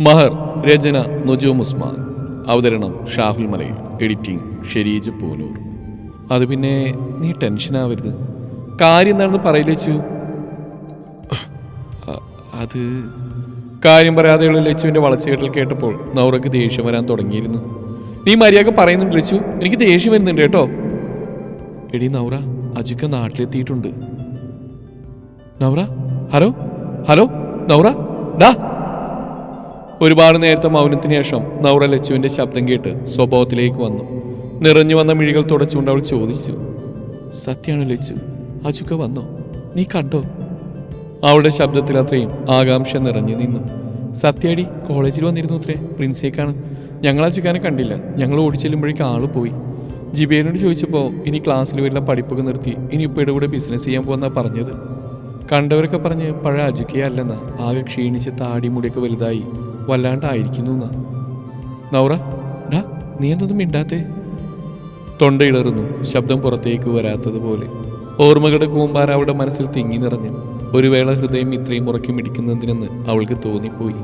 മഹർ രചന നുജൂം ഉസ്മാൻ. അവതരണം ഷാഹുൽ മലയിൽ എഡിറ്റിംഗ് ഷെരീജ് പൂനൂർ. അത് പിന്നെ നീ ടെൻഷനാവരുത് കാര്യം എന്താണെന്ന് പറയില്ല ലച്ചു അത് കാര്യം പറയാതെയുള്ള ലച്ചുവിന്റെ വളച്ചുകെട്ടൽ കേട്ടപ്പോൾ നൗറയ്ക്ക് ദേഷ്യം വരാൻ തുടങ്ങിയിരുന്നു. നീ മര്യാദ പറയുന്നുണ്ട് ലച്ചു. എനിക്ക് ദേഷ്യം വരുന്നുണ്ട് കേട്ടോ. എടി നൗറ അജുക്ക നാട്ടിലെത്തിയിട്ടുണ്ട്. നൗറ ഹലോ? ഹലോ? നൗറ? ഡാ ഒരുപാട് നേരത്തെ മൗനത്തിന് ശേഷം നൗറ ലച്ചുവിന്റെ ശബ്ദം കേട്ട് സ്വഭാവത്തിലേക്ക് വന്നു. നിറഞ്ഞു വന്ന മിഴികൾ തുടച്ചുകൊണ്ട് അവൾ ചോദിച്ചു സത്യാണ് ലച്ചു അജുക്ക വന്നോ? നീ കണ്ടോ? അവളുടെ ശബ്ദത്തിൽ അത്രയും ആകാംക്ഷ നിറഞ്ഞു നിന്നു. സത്യാടി കോളേജിൽ വന്നിരുന്നു അത്രേ പ്രിൻസേക്കാണ്. ഞങ്ങൾ അജുക്കാനെ കണ്ടില്ല. ഞങ്ങൾ ഓടിച്ചെല്ലുമ്പോഴേക്ക് ആൾ പോയി. ജിബേനോട് ചോദിച്ചപ്പോൾ ഇനി ക്ലാസ്സിൽ വരുന്ന പഠിപ്പൊക്കെ നിർത്തി ഇനി ഇപ്പോഴും കൂടെ ബിസിനസ് ചെയ്യാൻ പോകുന്ന പറഞ്ഞത്. കണ്ടവരൊക്കെ പറഞ്ഞ് പഴയ അജുക്കിയല്ലെന്ന ആകെ ക്ഷീണിച്ച് താടി മുടിയൊക്കെ വലുതായി വല്ലാണ്ടായിരിക്കുന്നു നൗറ ഡാ നീ എന്തൊന്നും മിണ്ടാത്തേ? തൊണ്ട ഇളറുന്നു ശബ്ദം പുറത്തേക്ക് വരാത്തതുപോലെ. ഓർമ്മകളുടെ കൂമ്പാര അവളുടെ മനസ്സിൽ തിങ്ങി നിറഞ്ഞു ഒരു വേള ഹൃദയം ഇത്രയും ഉറക്കി മിടിക്കുന്നതിനെന്ന് അവൾക്ക് തോന്നിപ്പോയി.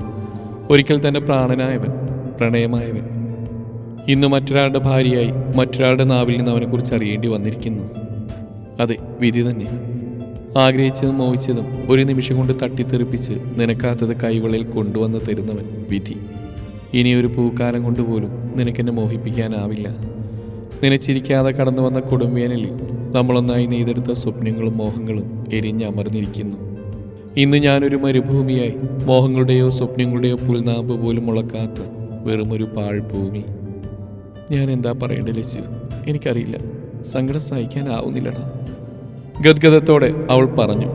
ഒരിക്കൽ തന്റെ പ്രാണനായവൻ പ്രണയമായവൻ. ഇന്ന് മറ്റൊരാളുടെ ഭാര്യയായി മറ്റൊരാളുടെ നാവിൽ നിന്ന് അവനെക്കുറിച്ച് അറിയേണ്ടി വന്നിരിക്കുന്നു. അതെ വിധി തന്നെ. ആഗ്രഹിച്ചതും മോഹിച്ചതും ഒരു നിമിഷം കൊണ്ട് തട്ടിത്തെറിപ്പിച്ച് നിനക്കാത്തത് കൈവളയിൽ കൊണ്ടുവന്ന് തരുന്നവൻ വിധി. ഇനി ഒരു പൂക്കാലം കൊണ്ടുപോലും നിനക്കെന്നെ മോഹിപ്പിക്കാനാവില്ല. നിനച്ചിരിക്കാതെ കടന്നു വന്ന കൊടുംവേനലിൽ നമ്മളൊന്നായി നെയ്തെടുത്ത സ്വപ്നങ്ങളും മോഹങ്ങളും എരിഞ്ഞമർന്നിരിക്കുന്നു. ഇന്ന് ഞാനൊരു മരുഭൂമിയായി മോഹങ്ങളുടെയോ സ്വപ്നങ്ങളുടെയോ പുൽനാമ്പ് പോലും മുളക്കാത്ത വെറുമൊരു പാഴ്ഭൂമി. ഞാൻ എന്താ പറയേണ്ടത് ലച്ചു? എനിക്കറിയില്ല. സങ്കടം സഹിക്കാനാവുന്നില്ലടാ. ഗദ്ഗതത്തോടെ അവൾ പറഞ്ഞു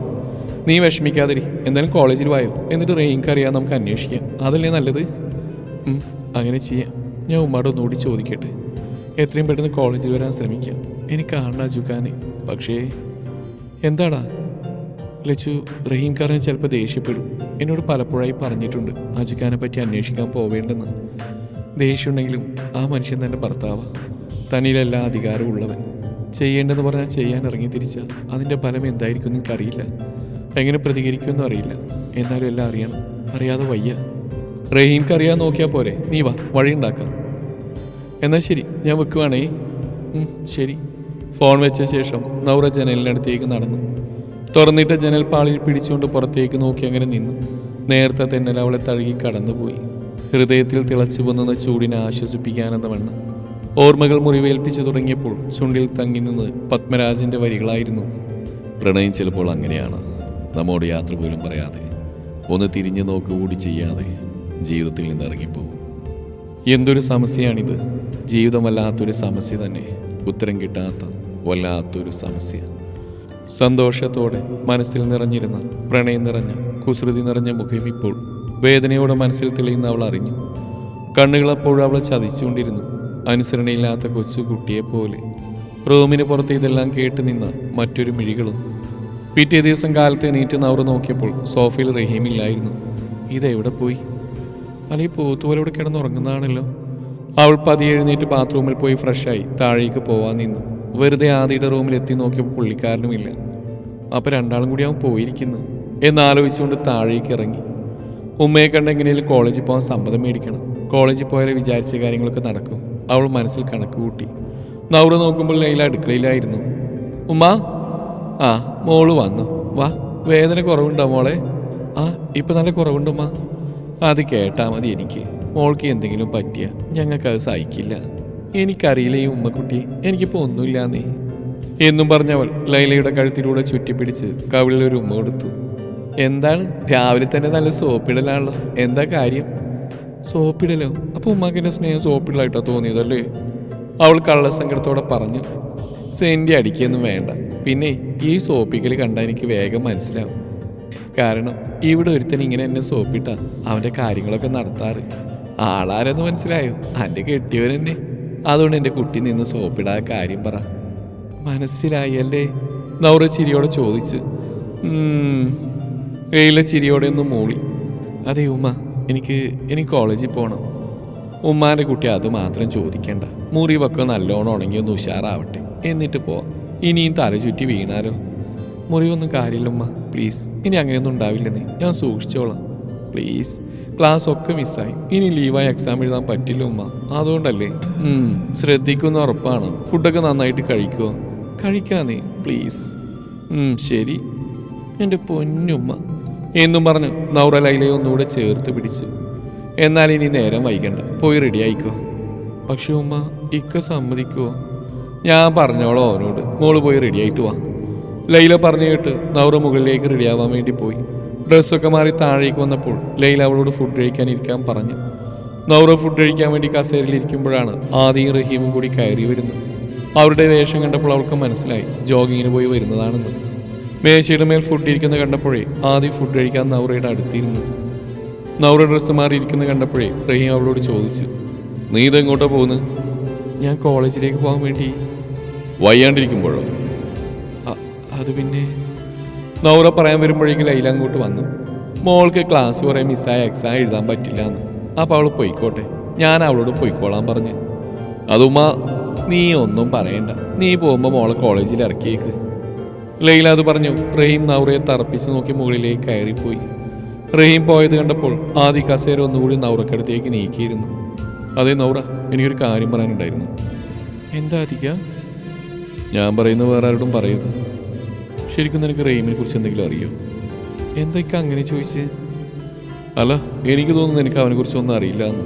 നീ വിഷമിക്കാതിരി എന്തായാലും കോളേജിൽ വായോ? എന്നിട്ട് റെയിൻക്ക് അറിയാൻ നമുക്ക് അന്വേഷിക്കാം. അതല്ലേ നല്ലത്? അങ്ങനെ ചെയ്യാം. ഞാൻ ഉമ്മാട് ഒന്നുകൂടി ചോദിക്കട്ടെ. എത്രയും പെട്ടെന്ന് കോളേജിൽ വരാൻ ശ്രമിക്കാം. എനിക്ക് കാണണ ജുഖാനെ പക്ഷേ എന്താടാ? ലച്ചു റഹീം കാറിനെ ചിലപ്പോൾ ദേഷ്യപ്പെടും. എന്നോട് പലപ്പോഴായി പറഞ്ഞിട്ടുണ്ട് അജുഖാനെ പറ്റി അന്വേഷിക്കാൻ പോവേണ്ടെന്ന്. ദേഷ്യമുണ്ടെങ്കിലും ആ മനുഷ്യൻ തന്റെ ഭർത്താവാണ് തന്നിലെല്ലാ അധികാരവും ഉള്ളവൻ ചെയ്യേണ്ടെന്ന് പറഞ്ഞാൽ ചെയ്യാൻ ഇറങ്ങി തിരിച്ചാൽ അതിന്റെ ഫലം എന്തായിരിക്കും എനിക്കറിയില്ല എങ്ങനെ പ്രതികരിക്കുമെന്നും അറിയില്ല. എന്നാലും എല്ലാം അറിയണം. അറിയാതെ വയ്യ. റഹീംക്ക് അറിയാൻ നോക്കിയാൽ പോരെ. നീ വാ വഴി ഉണ്ടാക്കാം. എന്നാൽ ശരി ഞാൻ വെക്കുവാണേ. ശരി. ഫോൺ വെച്ച ശേഷം നൗറ ജനലിനടുത്തേക്ക് നടന്നു. തുറന്നിട്ട ജനൽ പാളിയിൽ പിടിച്ചുകൊണ്ട് പുറത്തേക്ക് നോക്കി അങ്ങനെ നിന്നു. നേരത്തെ തെന്നൽ അവളെ തഴുകി കടന്നുപോയി. ഹൃദയത്തിൽ തിളച്ചു പൊന്നുന്ന ചൂടിനെ ആശ്വസിപ്പിക്കാനെന്ന വണ്ണം. ഓർമ്മകൾ മുറിവേൽപ്പിച്ചു തുടങ്ങിയപ്പോൾ ചുണ്ടിൽ തങ്ങി നിന്ന് പത്മരാജന്റെ വരികളായിരുന്നു. പ്രണയം ചിലപ്പോൾ അങ്ങനെയാണ്. നമ്മോട് യാത്ര പോലും പറയാതെ. ഒന്ന് തിരിഞ്ഞു നോക്കുകൂടി ചെയ്യാതെ ജീവിതത്തിൽ നിന്ന് ഇറങ്ങിപ്പോകും. എന്തൊരു സമസ്യയാണിത്. ജീവിതം വല്ലാത്തൊരു സമസ്യ തന്നെ. ഉത്തരം കിട്ടാത്ത വല്ലാത്തൊരു സമസ്യ. സന്തോഷത്തോടെ മനസ്സിൽ നിറഞ്ഞിരുന്ന പ്രണയം നിറഞ്ഞ കുസൃതി നിറഞ്ഞ മുഖം ഇപ്പോൾ വേദനയോടെ മനസ്സിൽ തെളിയുന്ന അവൾ അറിഞ്ഞു. കണ്ണുകളപ്പോഴും അവളെ ചതിച്ചുകൊണ്ടിരുന്നു. അനുസരണയില്ലാത്ത കൊച്ചു കുട്ടിയെപ്പോലെ റൂമിന് പുറത്ത് ഇതെല്ലാം കേട്ട് നിന്ന് മറ്റൊരു മിഴികളും. പിറ്റേ ദിവസം കാലത്ത് എണീറ്റ് നവറ് നോക്കിയപ്പോൾ സോഫയിൽ റഹീമില്ലായിരുന്നു ഇതെവിടെ പോയി? അല്ലെ പോത്തുപോലെ കിടന്നുറങ്ങുന്നതാണല്ലോ അവൾ പതി എഴുന്നേറ്റ് ബാത്റൂമിൽ പോയി ഫ്രഷായി താഴേക്ക് പോവാൻ നിന്നു. വെറുതെ ആദിയുടെ റൂമിൽ എത്തി നോക്കിയപ്പോൾ പുള്ളിക്കാരനുമില്ല അപ്പൊ രണ്ടാളും കൂടി അവൻ പോയിരിക്കുന്നു എന്നാലോചിച്ചുകൊണ്ട് താഴേക്ക് ഇറങ്ങി. ഉമ്മയെ കണ്ടെങ്കിലും കോളേജിൽ പോകാൻ സമ്മതം മേടിക്കണം. കോളേജിൽ പോയാലേ വിചാരിച്ച കാര്യങ്ങളൊക്കെ നടക്കും. അവൾ മനസ്സിൽ കണക്ക് കൂട്ടി. നൗറ നോക്കുമ്പോൾ ലൈല അടുക്കളയിലായിരുന്നു. ഉമ്മ? ആ മോൾ വന്നു. വാ വേദന കുറവുണ്ടോ മോളെ? ആ ഇപ്പം നല്ല കുറവുണ്ടുമ്മ അത് കേട്ടാൽ മതി എനിക്ക്. മോൾക്ക് എന്തെങ്കിലും പറ്റിയ ഞങ്ങൾക്കത് സഹിക്കില്ല. എനിക്കറിയില്ല ഈ ഉമ്മക്കുട്ടി. എനിക്കിപ്പോൾ ഒന്നുമില്ലാന്നേ. എന്നും പറഞ്ഞവൾ ലൈലയുടെ കഴുത്തിലൂടെ ചുറ്റിപ്പിടിച്ച് കവിളിൽ ഒരു ഉമ്മ കൊടുത്തു. എന്താണ്? രാവിലെ തന്നെ നല്ല സോപ്പിടലാണല്ലോ. എന്താ കാര്യം? സോപ്പിടലോ. അപ്പോൾ ഉമ്മാക്കിന്റെ സ്നേഹം സോപ്പിടലായിട്ടാണ് തോന്നിയതല്ലേ? അവൾ കള്ളസങ്കടത്തോടെ പറഞ്ഞു സെന്റി അടിക്കൊന്നും വേണ്ട. പിന്നെ ഈ സോപ്പിക്കൽ കണ്ടാൽ എനിക്ക് വേഗം മനസ്സിലാവും. കാരണം ഇവിടെ ഒരുത്തൻ ഇങ്ങനെ എന്നെ സോപ്പിട്ട അവന്റെ കാര്യങ്ങളൊക്കെ നടത്താറ്. ആളാരെന്ന് മനസ്സിലായോ? അന്റെ കെട്ടിയവൻ തന്നെ അതുകൊണ്ട് എന്റെ കുട്ടി നിന്ന് സോപ്പിടാതെ കാര്യം പറ. മനസ്സിലായി അല്ലേ? നൗറ ചിരിയോടെ ചോദിച്ച്. ലൈല ചിരിയോടെ ഒന്ന് മൂളി. അതെ ഉമ്മ എനിക്ക് എനിക്ക് കോളേജിൽ പോകണം ഉമ്മാന്റെ കുട്ടി അത് മാത്രം ചോദിക്കണ്ട. മുറിവൊക്കെ നല്ലോണം ഉണങ്ങി ഒന്ന് ഉഷാറാവട്ടെ. എന്നിട്ട് പോവാം. ഇനിയും തല ചുറ്റി വീണാലോ? മുറിവൊന്നും കാര്യമില്ല ഉമ്മ. പ്ലീസ് ഇനി അങ്ങനെയൊന്നും ഉണ്ടാവില്ലെന്നേ. ഞാൻ സൂക്ഷിച്ചോളാം. പ്ലീസ് ക്ലാസ് ഒക്കെ മിസ്സായി ഇനി ലീവായി എക്സാം എഴുതാൻ പറ്റില്ല ഉമ്മ. അതുകൊണ്ടല്ലേ? ശ്രദ്ധിക്കുന്ന ഉറപ്പാണ്. ഫുഡൊക്കെ നന്നായിട്ട് കഴിക്കുമോ കഴിക്കാന്നേ. പ്ലീസ് ശരി. എന്റെ പൊന്നുമ്മ. എന്നും പറഞ്ഞു നൗറ ലൈലയെ ഒന്നുകൂടെ ചേർത്ത് പിടിച്ചു. എന്നാൽ ഇനി നേരം വൈകണ്ട. പോയി റെഡി ആയിക്കോ. പക്ഷെ ഉമ്മ ഇക്ക സമ്മതിക്കുമോ ഞാൻ പറഞ്ഞോളോ അവനോട്. മോൾ പോയി റെഡി ആയിട്ട് വാ. ലൈല പറഞ്ഞു കേട്ട് നൗറ മുകളിലേക്ക് റെഡി ആവാൻ വേണ്ടി പോയി. ഡ്രസ്സൊക്കെ മാറി താഴേക്ക് വന്നപ്പോൾ ലൈല അവളോട് ഫുഡ് കഴിക്കാൻ ഇരിക്കാൻ പറഞ്ഞു. നൗറ ഫുഡ് കഴിക്കാൻ വേണ്ടി കസേരയിൽ ഇരിക്കുമ്പോഴാണ് ആദിയും റഹീമും കൂടി കയറി വരുന്നത്. അവരുടെ വേഷം കണ്ടപ്പോൾ അവൾക്ക് മനസ്സിലായി. ജോഗിങ്ങിന് പോയി വരുന്നതാണെന്ന്. മേശയുടെ മേൽ ഫുഡ് ഇരിക്കുന്ന കണ്ടപ്പോഴേ ആദ്യം ഫുഡ് കഴിക്കാൻ നൗറയുടെ അടുത്തിരുന്നു. നൗറ ഡ്രസ്സ് മാറിയിരിക്കുന്ന കണ്ടപ്പോഴേ റഹീം അവളോട് ചോദിച്ചു നീ ഇതെങ്ങോട്ടാ പോകുന്നു ഞാൻ കോളേജിലേക്ക് പോകാൻ വേണ്ടി. വയ്യാണ്ടിരിക്കുമ്പോഴോ? അത് പിന്നെ. നൗറ പറയാൻ വരുമ്പോഴേക്കും ലൈല അങ്ങോട്ട് വന്നു. മോൾക്ക് ക്ലാസ് കുറേ മിസ്സായ എക്സാം എഴുതാൻ പറ്റില്ല എന്ന് അപ്പോൾ അവൾ പൊയ്ക്കോട്ടെ. ഞാൻ അവളോട് പൊയ്ക്കോളാൻ പറഞ്ഞു. അതുമ്മ നീ ഒന്നും പറയണ്ട. നീ പോകുമ്പോൾ മോളെ കോളേജിൽ ഇറക്കിയേക്ക്. ലൈല അത് പറഞ്ഞു റഹീം നൗറയെ തറപ്പിച്ച് നോക്കി മുകളിലേക്ക് കയറിപ്പോയി. റഹീം പോയത് കണ്ടപ്പോൾ ആദ്യ കസേര ഒന്നുകൂടി നൗറക്കടുത്തേക്ക് നീക്കിയിരുന്നു. അതേ നൗറ എനിക്കൊരു കാര്യം പറയാനുണ്ടായിരുന്നു. എന്താ അധിക ഞാൻ പറയുന്നത് വേറെ ആരോടും പറയരുത്. ശരിക്കും നിനക്ക് റഹീമിനെ കുറിച്ച് എന്തെങ്കിലും അറിയോ? എന്തൊക്കെ അങ്ങനെ ചോദിച്ച്? അല്ല എനിക്ക് തോന്നുന്നു കുറിച്ച് ഒന്നും അറിയില്ല എന്ന്.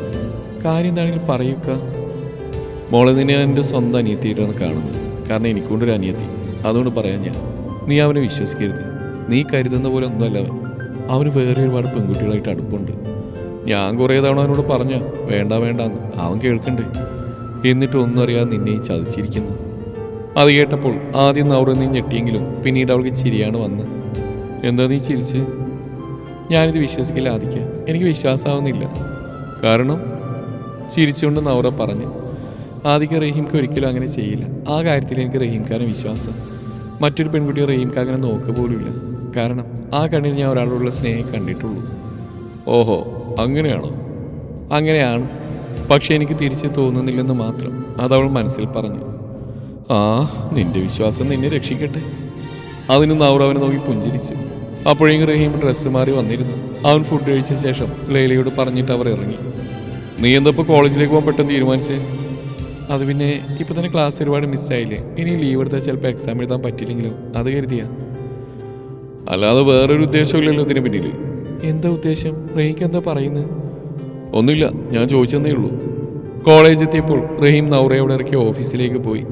കാര്യം എന്താണെങ്കിലും പറയുക മോളെ നിന്നെ എന്റെ സ്വന്തം അനിയത്തിയിട്ടാണ് കാണുന്നത്. കാരണം എനിക്കൊണ്ടൊരു അനിയത്തി. അതുകൊണ്ട് പറയാൻ ഞാൻ. നീ അവനെ വിശ്വസിക്കരുത്. നീ കരുതുന്ന പോലെ ഒന്നുമല്ല അവൻ. അവന് വേറെ ഒരുപാട് പെൺകുട്ടികളായിട്ട് അടുപ്പുണ്ട്. ഞാൻ കുറേ തവണ അവനോട് പറഞ്ഞ വേണ്ട വേണ്ടാന്ന് അവൻ കേൾക്കണ്ടേ? എന്നിട്ട് ഒന്നും അറിയാതെ നിന്നെയും ചതിച്ചിരിക്കുന്നു. അത് കേട്ടപ്പോൾ ആദ്യം നവറിൽ നീ ഞെട്ടിയെങ്കിലും പിന്നീട് അവൾക്ക് ചിരിയാണ് വന്ന് എന്താ നീ ചിരിച്ച്? ഞാനിത് വിശ്വസിക്കില്ല ആദിക്ക. എനിക്ക് വിശ്വാസമാവുന്നില്ല. കാരണം? ചിരിച്ചുകൊണ്ട് നവറ പറഞ്ഞു ആദിക്ക റഹീംക്ക് ഒരിക്കലും അങ്ങനെ ചെയ്യില്ല. ആ കാര്യത്തിൽ എനിക്ക് റഹീംക്കാരൻ വിശ്വാസം. മറ്റൊരു പെൺകുട്ടിയെ റീംക്ക് അങ്ങനെ നോക്കുക പോലുമില്ല. കാരണം ആ കണ്ണിൽ ഞാൻ ഒരാളോടുള്ള സ്നേഹം കണ്ടിട്ടുള്ളൂ. ഓഹോ അങ്ങനെയാണോ? അങ്ങനെയാണ്. പക്ഷെ എനിക്ക് തിരിച്ച് തോന്നുന്നില്ലെന്ന് മാത്രം അതവൾ മനസ്സിൽ പറഞ്ഞു. ആ നിന്റെ വിശ്വാസം നിന്നെ രക്ഷിക്കട്ടെ. അതിന് നൗർ അവനെ നോക്കി പുഞ്ചിരിച്ചു. അപ്പോഴേക്കും റഹീം ഡ്രസ്സ് മാറി വന്നിരുന്നു. അവൻ ഫുഡ് കഴിച്ച ശേഷം ലൈലയോട് പറഞ്ഞിട്ട് അവർ ഇറങ്ങി. നീ എന്താ ഇപ്പോൾ കോളേജിലേക്ക് പോകാൻ പെട്ടെന്ന് തീരുമാനിച്ചേ? അത് പിന്നെ ഇപ്പൊ തന്നെ ക്ലാസ് ഒരുപാട് മിസ്സായില്ലേ ഇനി ലീവ് എടുത്താൽ ചിലപ്പോൾ എക്സാം എഴുതാൻ പറ്റില്ലെങ്കിലോ? അത് കരുതിയാ? അല്ലാതെ വേറൊരു ഉദ്ദേശമില്ലല്ലോ ഇതിന് പിന്നിൽ എന്താ ഉദ്ദേശം? റഹീക്ക് എന്താ പറയുന്നത് ഒന്നുമില്ല ഞാൻ ചോദിച്ചെന്നേ ഉള്ളൂ. കോളേജ് എത്തിയപ്പോൾ റഹീം നൗറയോടെ ഇറക്കി ഓഫീസിലേക്ക് പോയി.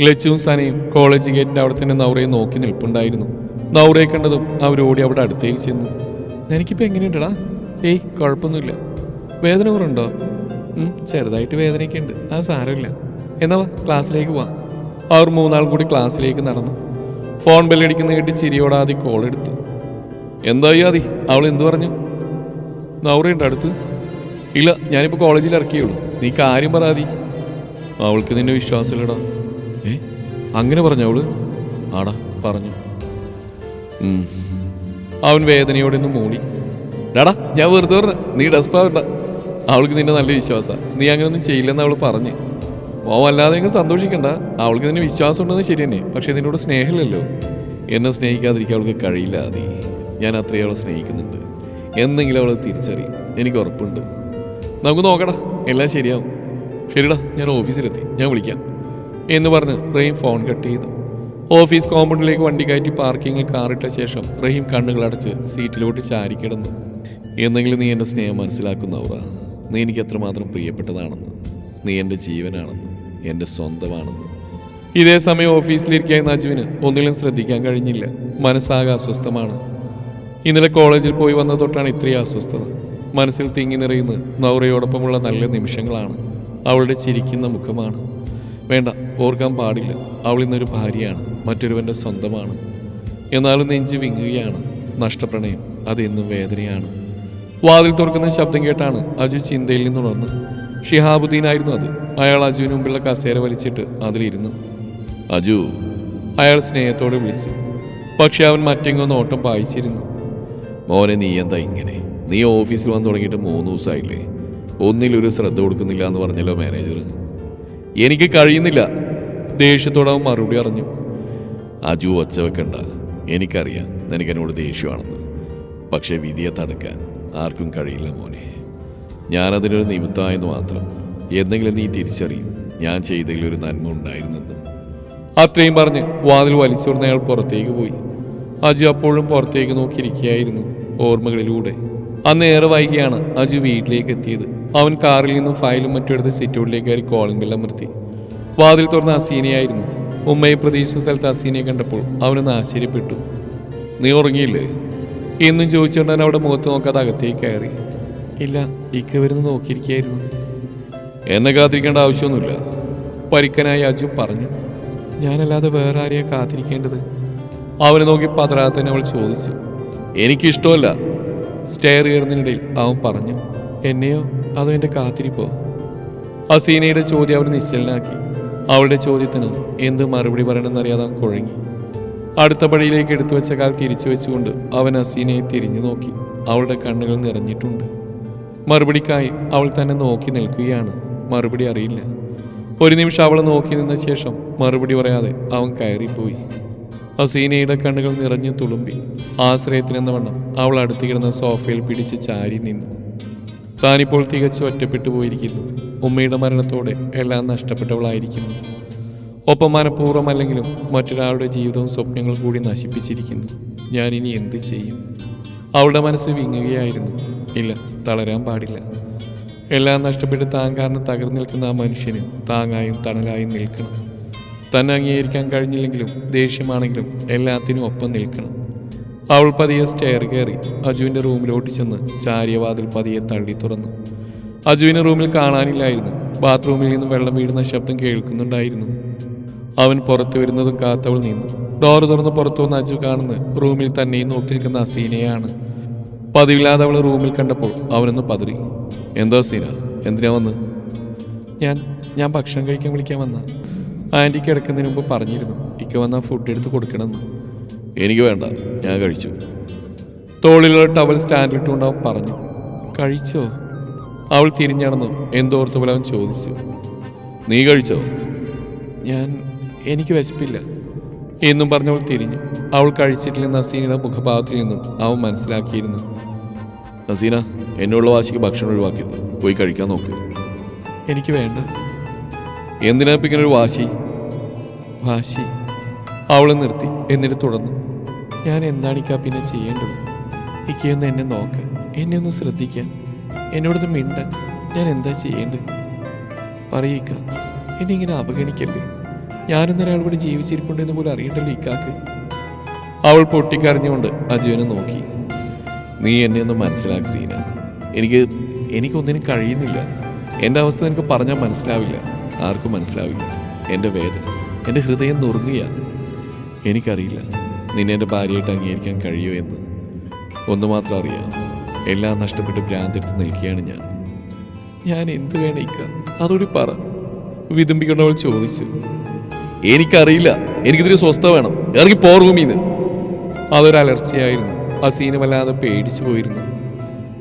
ലച്ചുവും സനയും കോളേജ് ഗേറ്റിന്റെ അവിടെ തന്നെ നൗറയെ നോക്കി നിൽപ്പുണ്ടായിരുന്നു. നൗറയെ കണ്ടതും അവരോടി അവിടെ അടുത്തേക്ക് ചെന്നു. എനിക്കിപ്പോൾ എങ്ങനെയുണ്ടടാ? ഏയ് കുഴപ്പമൊന്നുമില്ല. വേദന കുറവുണ്ടോ? ചെറുതായിട്ട് വേദനയൊക്കെ ഉണ്ട്. അത് സാരമില്ല. എന്നാ ക്ലാസ്സിലേക്ക് പോവാം. അവർ മൂന്നാൾ കൂടി ക്ലാസ്സിലേക്ക് നടന്നു. ഫോൺ ബെല്ലടിക്കുന്ന കേട്ട് ചിരിയോടാതി കോൾ എടുത്തു. എന്തായി ആദി? അവൾ എന്തു പറഞ്ഞു? നൗറയുണ്ട് അടുത്ത്? ഇല്ല ഞാനിപ്പോൾ കോളേജിൽ ഇറക്കിയുള്ളൂ. നീ കാര്യം പറയാതി അവൾക്ക് നിന്നെ വിശ്വാസമില്ലടാ. ഏ അങ്ങനെ പറഞ്ഞു അവൾ? ആടാ പറഞ്ഞു. അവൻ വേദനയോടെ ഒന്ന് മൂടി. ഡാടാ ഞാൻ വെറുതെ പറഞ്ഞ. നീ ഡസ്പാവണ്ട അവൾക്ക് നിന്നെ നല്ല വിശ്വാസമാണ് നീ അങ്ങനെയൊന്നും ചെയ്യില്ലെന്ന് അവൾ പറഞ്ഞ്. മോ അല്ലാതെ എങ്ങനെ സന്തോഷിക്കണ്ട. അവൾക്ക് നിന്നെ വിശ്വാസം ഉണ്ടെന്ന് ശരി തന്നെ. പക്ഷേ നിന്നോട് സ്നേഹമില്ലല്ലോ. എന്നെ സ്നേഹിക്കാതിരിക്കാൻ അവൾക്ക് കഴിയില്ല അതി ഞാൻ അത്രയും അവളെ സ്നേഹിക്കുന്നുണ്ട്. എന്നെങ്കിലും അവളെ തിരിച്ചറിയും. എനിക്ക് ഉറപ്പുണ്ട്. നമുക്ക് നോക്കടാ. എല്ലാം ശരിയാവും. ശരിടാ ഞാൻ ഓഫീസിലെത്തി. ഞാൻ വിളിക്കാം. എന്ന് പറഞ്ഞ് റഹീം ഫോൺ കട്ട് ചെയ്തു. ഓഫീസ് കോമ്പൗണ്ടിലേക്ക് വണ്ടി കയറ്റി പാർക്കിങ്ങിൽ കാറിട്ട ശേഷം റഹീം കണ്ണുകളടച്ച് സീറ്റിലോട്ട് ചാരി കിടന്നു എന്നെങ്കിലും നീ എന്റെ സ്നേഹം മനസ്സിലാക്കുന്നവറ. നീ എനിക്ക് എത്രമാത്രം പ്രിയപ്പെട്ടതാണെന്ന്. നീ എന്റെ ജീവനാണെന്ന് എന്റെ സ്വന്തമാണെന്ന്. ഇതേ സമയം ഓഫീസിലിരിക്കുന്ന നജുവിന് ഒന്നിലും ശ്രദ്ധിക്കാൻ കഴിഞ്ഞില്ല. മനസ്സാകെ അസ്വസ്ഥമാണ്. ഇന്നലെ കോളേജിൽ പോയി വന്ന തൊട്ടാണ് ഇത്രയും അസ്വസ്ഥത. മനസ്സിൽ തിങ്ങി നിറയുന്ന നൗറയോടൊപ്പമുള്ള നല്ല നിമിഷങ്ങളാണ്. അവളുടെ ചിരിക്കുന്ന മുഖമാണ്. വേണ്ട ഓർക്കാൻ പാടില്ല. അവൾ ഇന്നൊരു ഭാര്യയാണ് മറ്റൊരുവന്റെ സ്വന്തമാണ്. എന്നാലും നെഞ്ചു വിങ്ങുകയാണ്. നഷ്ടപ്രണയം അതെന്നും വേദനയാണ്. വാതിൽ തുറക്കുന്ന ശബ്ദം കേട്ടാണ് അജു ചിന്തയിൽ നിന്നുണർന്ന് ഷിഹാബുദ്ദീൻ ആയിരുന്നു അത്. അയാൾ അജുവിന് മുമ്പിലുള്ള കസേര വലിച്ചിട്ട് അതിലിരുന്നു. അജു. അയാൾ സ്നേഹത്തോടെ വിളിച്ചു. പക്ഷെ അവൻ മറ്റെങ്ങോ നോട്ടം പായിച്ചിരുന്നു. മോനെ നീ എന്താ ഇങ്ങനെ? നീ ഓഫീസിൽ വന്ന് തുടങ്ങിയിട്ട് മൂന്ന് ദിവസമായില്ലേ? ഒന്നിലൊരു ശ്രദ്ധ കൊടുക്കുന്നില്ല എന്ന് പറഞ്ഞല്ലോ മാനേജർ. എനിക്ക് കഴിയുന്നില്ല. ദേഷ്യത്തോടെ അവൻ മറുപടി അറിഞ്ഞു അജു ഒച്ച വെക്കണ്ട. എനിക്കറിയാം നിനക്ക് എന്നോട് ദേഷ്യമാണെന്ന്. പക്ഷേ വിധിയെ തടുക്കാൻ. ആർക്കും കഴിയില്ല മോനെ. ഞാനതിനൊരു നിമിത്തമായെന്ന് മാത്രം. എന്തെങ്കിലും നീ തിരിച്ചറിയും. ഞാൻ ചെയ്തതിലൊരു നന്മ ഉണ്ടായിരുന്നെന്ന്. അത്രയും പറഞ്ഞ് വാതിൽ വലിച്ചുകൊടുന്ന അയാൾ പുറത്തേക്ക് പോയി. അജു അപ്പോഴും പുറത്തേക്ക് നോക്കിയിരിക്കുകയായിരുന്നു ഓർമ്മകളിലൂടെ. അന്ന് ഏറെ വൈകിയാണ് അജു വീട്ടിലേക്ക് എത്തിയത്. അവൻ കാറിൽ നിന്നും ഫയലും മറ്റും എടുത്ത് സിറ്റൗട്ടിലേക്ക് കയറി കോളിംഗ് ബെല്ലം അമർത്തി. വാതിൽ തുറന്ന അസീനയായിരുന്നു. ഉമ്മയെ പ്രതീക്ഷിച്ച സ്ഥലത്ത് അസീനയെ കണ്ടപ്പോൾ അവനൊന്ന് ആശ്ചര്യപ്പെട്ടു. നീ ഉറങ്ങിയില്ലേ? എന്നും ചോദിച്ചുകൊണ്ട് തന്നെ അവിടെ മുഖത്ത് നോക്കാതെ അകത്തേക്ക് കയറി. ഇല്ല ഇക്ക വരുന്ന് നോക്കിയിരിക്കുകയായിരുന്നു. എന്നെ കാത്തിരിക്കേണ്ട ആവശ്യമൊന്നുമില്ല. പരിക്കനായി അജു പറഞ്ഞു ഞാനല്ലാതെ വേറെ ആരെയാ കാത്തിരിക്കേണ്ടത്? അവനെ നോക്കി പതറാതെ തന്നെ അവൾ ചോദിച്ചു എനിക്കിഷ്ടമല്ല. സ്റ്റെയർ കയറുന്നതിനിടയിൽ അവൻ പറഞ്ഞു എന്നെയോ? അതോ എന്റെ കാത്തിരിപ്പോ? ഹസീനയുടെ ചോദ്യം അവൻ നിശ്ചലനാക്കി. അവളുടെ ചോദ്യത്തിന് എന്ത് മറുപടി പറയണമെന്നറിയാതെ അവൻ കുഴങ്ങി. അടുത്ത പടിയിലേക്ക് എടുത്തു വെച്ച കാൽ തിരിച്ചു വെച്ചുകൊണ്ട് അവൻ അസീനയെ തിരിഞ്ഞു നോക്കി. അവളുടെ കണ്ണുകൾ നിറഞ്ഞിട്ടുണ്ട്. മറുപടിക്കായി അവൾ തന്നെ നോക്കി നിൽക്കുകയാണ്. മറുപടി അറിയില്ല. ഒരു നിമിഷം അവളെ നോക്കി നിന്ന ശേഷം മറുപടി പറയാതെ അവൻ കയറിപ്പോയി. അസീനയുടെ കണ്ണുകൾ നിറഞ്ഞു തുളുമ്പി. ആശ്രയത്തിനെന്ന വണ്ണം അവൾ അടുത്ത് കിടന്ന സോഫയിൽ പിടിച്ച് ചാരി നിന്നു. താനിപ്പോൾ തികച്ചു ഒറ്റപ്പെട്ടു പോയിരിക്കുന്നു. ഉമ്മയുടെ മരണത്തോടെ എല്ലാം നഷ്ടപ്പെട്ടവളായിരിക്കുന്നു. ഒപ്പം മനഃപൂർവം അല്ലെങ്കിലും മറ്റൊരാളുടെ ജീവിതവും സ്വപ്നങ്ങളും കൂടി നശിപ്പിച്ചിരിക്കുന്നു. ഞാൻ ഇനി എന്ത് ചെയ്യും? അവളുടെ മനസ്സ് വിങ്ങുകയായിരുന്നു. ഇല്ല തളരാൻ പാടില്ല. എല്ലാം നഷ്ടപ്പെട്ട് താൻ കാരണം തകർന്നു നിൽക്കുന്ന ആ മനുഷ്യന് താങ്ങായും തണലായും നിൽക്കണം. തന്നെ അംഗീകരിക്കാൻ കഴിഞ്ഞില്ലെങ്കിലും ദേഷ്യമാണെങ്കിലും എല്ലാത്തിനും ഒപ്പം നിൽക്കണം. അവൾ പതിയെ സ്റ്റെയർ കയറി അജുവിന്റെ റൂമിലോട്ട് ചെന്ന് ചാരിയവാതിൽ പതിയെ തള്ളി തുറന്നു. അജുവിനെ റൂമിൽ കാണാനില്ലായിരുന്നു. ബാത്റൂമിൽ നിന്ന് വെള്ളം വീഴുന്ന ശബ്ദം കേൾക്കുന്നുണ്ടായിരുന്നു. അവൻ പുറത്തു വരുന്നതും കാത്തവൾ നിന്നു. ഡോർ തുറന്ന് പുറത്തു വന്ന് അജു കാണുന്ന റൂമിൽ തന്നെയും നോക്കി നിൽക്കുന്ന അസീനയാണ് പതിവില്ലാതെ അവൾ റൂമിൽ കണ്ടപ്പോൾ അവനൊന്ന് പതിറി. എന്തോ സീന എന്തിനാ വന്ന്? ഞാൻ ഞാൻ ഭക്ഷണം കഴിക്കാൻ വിളിക്കാൻ വന്ന. ആന്റി കിടക്കുന്നതിന് മുമ്പ് പറഞ്ഞിരുന്നു. ഇക്ക വന്ന ഫുഡ് എടുത്ത് കൊടുക്കണമെന്ന്. എനിക്ക് വേണ്ട ഞാൻ കഴിച്ചു. തോളിലുള്ള ടവൽ സ്റ്റാൻഡിലിട്ടുകൊണ്ട് അവൻ പറഞ്ഞു. കഴിച്ചോ? അവൾ തിരിഞ്ഞടന്നു എന്തോർത്ത് പോലെ അവൻ ചോദിച്ചു. നീ കഴിച്ചോ? ഞാൻ എനിക്ക് വിശപ്പില്ല. എന്നും പറഞ്ഞവൾ തിരിഞ്ഞു. അവൾ കഴിച്ചിട്ടില്ലെന്ന് അസീനയുടെ മുഖഭാവത്തിൽ നിന്നും അവൻ മനസ്സിലാക്കിയിരുന്നു. നസീന എന്നുള്ള വാശിക്ക് ഭക്ഷണം ഒഴിവാക്കരുത് പോയി കഴിക്കാൻ നോക്ക്. എനിക്ക് വേണ്ട. എന്തിനാ ഇപ്പം ഇങ്ങനെ ഒരു വാശി? വാശി. അവളെ നിർത്തി. എന്നിട്ട് തുടർന്നു. ഞാൻ എന്താണ് ഇക്കാ പിന്നെ ചെയ്യേണ്ടത്? ഇക്കയൊന്ന് എന്നെ നോക്ക്. എന്നെ ഒന്ന് ശ്രദ്ധിക്കാൻ. എന്നോടൊന്ന് മിണ്ടാൻ. ഞാൻ എന്താ ചെയ്യേണ്ടത്? പറയിക്ക എന്നെ ഇങ്ങനെ അവഗണിക്കല്ലേ? ഞാനൊന്നൊരാൾ ഇവിടെ ജീവിച്ചിരിപ്പുണ്ടെന്ന് പോലും അറിയണ്ടല്ലോ ഇക്കാക്ക്. അവൾ പൊട്ടിക്കരഞ്ഞുകൊണ്ട് അജുവിനെ നോക്കി. നീ എന്നെ ഒന്ന് മനസ്സിലാക്കി സീന. എനിക്ക് എനിക്കൊന്നിനും കഴിയുന്നില്ല. എന്റെ അവസ്ഥ നിനക്ക് പറഞ്ഞാൽ മനസ്സിലാവില്ല. ആർക്കും മനസ്സിലാവില്ല. എന്റെ വേദന എന്റെ ഹൃദയം നുറുങ്ങിയ. എനിക്കറിയില്ല നിന്നെ എന്റെ ഭാര്യയായിട്ട് അംഗീകരിക്കാൻ കഴിയുമോ എന്ന്. ഒന്ന് മാത്രം അറിയാം. എല്ലാം നഷ്ടപ്പെട്ട് ഭ്രാന്തെടുത്ത് നിൽക്കുകയാണ് ഞാൻ. ഞാൻ എന്ത് വേണം ഇക്ക? അതോടി പറ. വിതുമ്പിക്കൊണ്ടവൾ ചോദിച്ചു. എനിക്കറിയില്ല. എനിക്കിതിരി സ്വസ്ഥ വേണം. ഇറങ്ങി പോ അതൊരു അലർച്ചയായിരുന്നു. അസീന വല്ലാതെ പേടിച്ചു പോയിരുന്നു.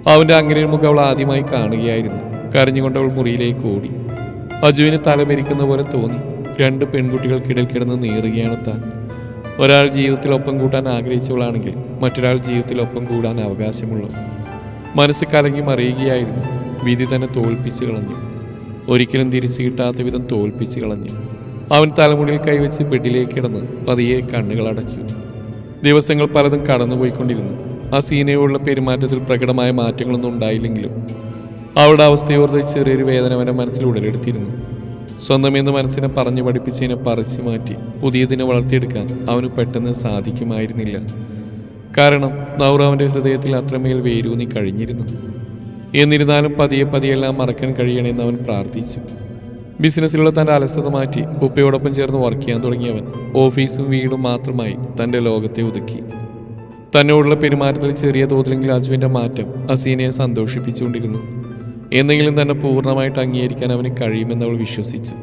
അവന്റെ അങ്ങനെ മുഖം അവൾ ആദ്യമായി കാണുകയായിരുന്നു. കരഞ്ഞുകൊണ്ട് അവൾ മുറിയിലേക്ക് ഓടി. അജുവിന് തലമരിക്കുന്ന പോലെ തോന്നി. രണ്ട് പെൺകുട്ടികൾക്കിടയിൽ കിടന്ന് നീറുകയാണ് താൻ. ഒരാൾ ജീവിതത്തിൽ ഒപ്പം കൂട്ടാൻ ആഗ്രഹിച്ചവളാണെങ്കിൽ മറ്റൊരാൾ ജീവിതത്തിൽ ഒപ്പം കൂടാൻ അവകാശമുള്ളു. മനസ്സ് കലങ്ങി മറിയുകയായിരുന്നു. വിധി തന്നെ തോൽപ്പിച്ചു കളഞ്ഞു. ഒരിക്കലും തിരിച്ചു കിട്ടാത്ത വിധം തോൽപ്പിച്ചു കളഞ്ഞു. അവൻ തലമുടിയിൽ കൈവച്ച് ബെഡിലേക്ക് കിടന്ന് പതിയെ കണ്ണുകൾ അടച്ചു. ദിവസങ്ങൾ പലതും കടന്നുപോയിക്കൊണ്ടിരുന്നു. ആ സീനയോടുള്ള പെരുമാറ്റത്തിൽ പ്രകടമായ മാറ്റങ്ങളൊന്നും ഉണ്ടായില്ലെങ്കിലും അവളുടെ അവസ്ഥയോർത്ത് ചെറിയൊരു വേദന അവന്റെ മനസ്സിൽ ഉടലെടുത്തിരുന്നു. സ്വന്തം എന്ന് മനസ്സിനെ പറഞ്ഞു പഠിപ്പിച്ചതിനെ പറിച്ചു മാറ്റി പുതിയതിനെ വളർത്തിയെടുക്കാൻ അവന് പെട്ടെന്ന് സാധിക്കുമായിരുന്നില്ല. കാരണം നൗറ അവന്റെ ഹൃദയത്തിൽ അത്രമേൽ വേരൂന്നി കഴിഞ്ഞിരുന്നു. എന്നിരുന്നാലും പതിയെ പതിയെല്ലാം മറക്കാൻ കഴിയണമെന്ന് അവൻ പ്രാർത്ഥിച്ചു. ബിസിനസ്സിലുള്ള തന്റെ അലസത മാറ്റി ഉപ്പയോടൊപ്പം ചേർന്ന് വർക്ക് ചെയ്യാൻ തുടങ്ങിയവൻ ഓഫീസും വീടും മാത്രമായി തന്റെ ലോകത്തെ ഒതുക്കി. തന്നോടുള്ള പെരുമാറ്റത്തിൽ ചെറിയ തോതിലെങ്കിലും അജുവിന്റെ മാറ്റം അസീനയെ സന്തോഷിപ്പിച്ചുകൊണ്ടിരുന്നു. എന്നെങ്കിലും തന്നെ പൂർണമായിട്ട് അംഗീകരിക്കാൻ അവന് കഴിയുമെന്ന് അവൾ വിശ്വസിച്ചു.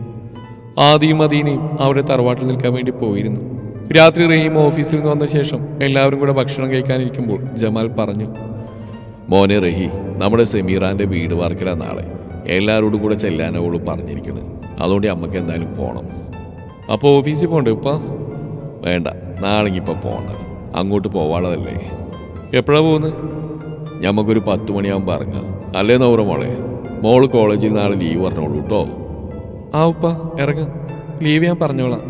ആദിയും അദീനയും അവരുടെ തറവാട്ടിൽ നിൽക്കാൻ വേണ്ടി പോയിരുന്നു. രാത്രി റഹീം ഓഫീസിൽ നിന്ന് വന്ന ശേഷം എല്ലാവരും കൂടെ ഭക്ഷണം കഴിക്കാനിരിക്കുമ്പോൾ ജമാൽ പറഞ്ഞു മോനെ റഹി നമ്മുടെ സെമീറാന്റെ വീട് വാർക്കല നാളെ. എല്ലാവരോടും കൂടെ ചെല്ലാൻ അവൾ പറഞ്ഞിരിക്കുന്നത് അതുകൊണ്ട് അമ്മയ്ക്ക് എന്തായാലും പോകണം അപ്പോൾ ഓഫീസിൽ പോകണ്ടേ ഉപ്പ? വേണ്ട നാളെ ഇപ്പം പോകണ്ട അങ്ങോട്ട് പോവാളതല്ലേ എപ്പോഴാണ് പോകുന്നത് ഞമ്മക്കൊരു പത്ത് മണിയാകുമ്പോൾ ഇറങ്ങാം. അല്ലേ നൗറ മോളെ? മോൾ കോളേജിൽ നാളെ ലീവ് പറഞ്ഞോളൂ കേട്ടോ ആ ഉപ്പ ഇറങ്ങാം. ലീവ് ഞാൻ പറഞ്ഞോളാം.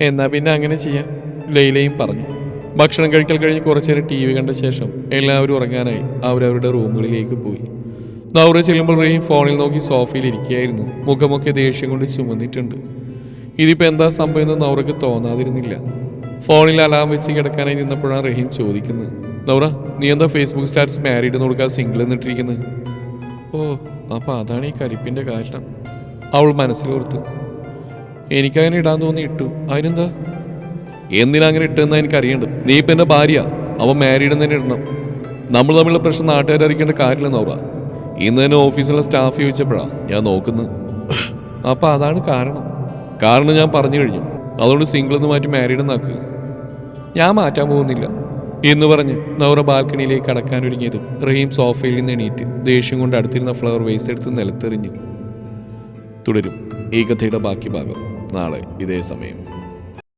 എന്നാൽ പിന്നെ അങ്ങനെ ചെയ്യാം. ലൈലയും പറഞ്ഞു. ഭക്ഷണം കഴിക്കൽ കഴിഞ്ഞ് കുറച്ചേരം ടി വി കണ്ട ശേഷം എല്ലാവരും ഉറങ്ങാനായി അവരവരുടെ റൂമുകളിലേക്ക് പോയി. നൗറ ചെല്ലുമ്പോൾ റഹീം ഫോണിൽ നോക്കി സോഫയിൽ ഇരിക്കുകയായിരുന്നു. മുഖമൊക്കെ ദേഷ്യം കൊണ്ട് ചുമന്നിട്ടുണ്ട്. ഇതിപ്പോൾ എന്താ സംഭവം എന്ന് നൗറയ്ക്ക് തോന്നാതിരുന്നില്ല. ഫോണിൽ അലാം വെച്ച് കിടക്കാനായി നിന്നപ്പോഴാണ് റഹീം ചോദിക്കുന്നത്. നൗറ നീ എന്താ ഫേസ്ബുക്ക് സ്റ്റാറ്റസ് മാരീഡ് എന്ന് കൊടുക്കാൻ സിംഗിൾ എന്നിട്ടിരിക്കുന്നത് ഓ അപ്പം അതാണ് ഈ കരിപ്പിന്റെ കാരണം. അവൾ മനസ്സിൽ മനസ്സിലോർത്തു എനിക്കങ്ങനെ ഇടാൻ തോന്നി ഇട്ടു. അതിനെന്താ? എന്തിനാ അങ്ങനെ ഇട്ടെന്നാ എനിക്കറിയേണ്ടത് നീ ഇപ്പം എന്റെ ഭാര്യ. അവൻ മാരീഡ് തന്നെ ഇടണം. നമ്മൾ തമ്മിലുള്ള പ്രശ്നം നാട്ടുകാരറിയിക്കേണ്ട കാര്യമില്ല നൗറ ഇന്ന് തന്നെ ഓഫീസിലെ സ്റ്റാഫ് ചോദിച്ചപ്പോഴാണ് ഞാൻ നോക്കുന്നത്. അപ്പോൾ അതാണ് കാരണം. കാരണം ഞാൻ പറഞ്ഞു കഴിഞ്ഞു. അതുകൊണ്ട് സിംഗിൾ എന്ന് മാറ്റി മാരീഡ് എന്നാക്ക് ഞാൻ മാറ്റാൻ പോകുന്നില്ല. എന്ന് പറഞ്ഞ് നൗറ ബാൽക്കണിയിലേക്ക് കടക്കാൻ ഒരുങ്ങിയത് റഹീം സോഫയിൽ നിന്ന് എണീറ്റ് ദേഷ്യം കൊണ്ട് അടുത്തിരുന്ന ഫ്ലവർ വേസ് എടുത്ത് നിലത്തെറിഞ്ഞു. തുടരും. ഈ കഥയുടെ ബാക്കി ഭാഗം നാളെ ഇതേ സമയം.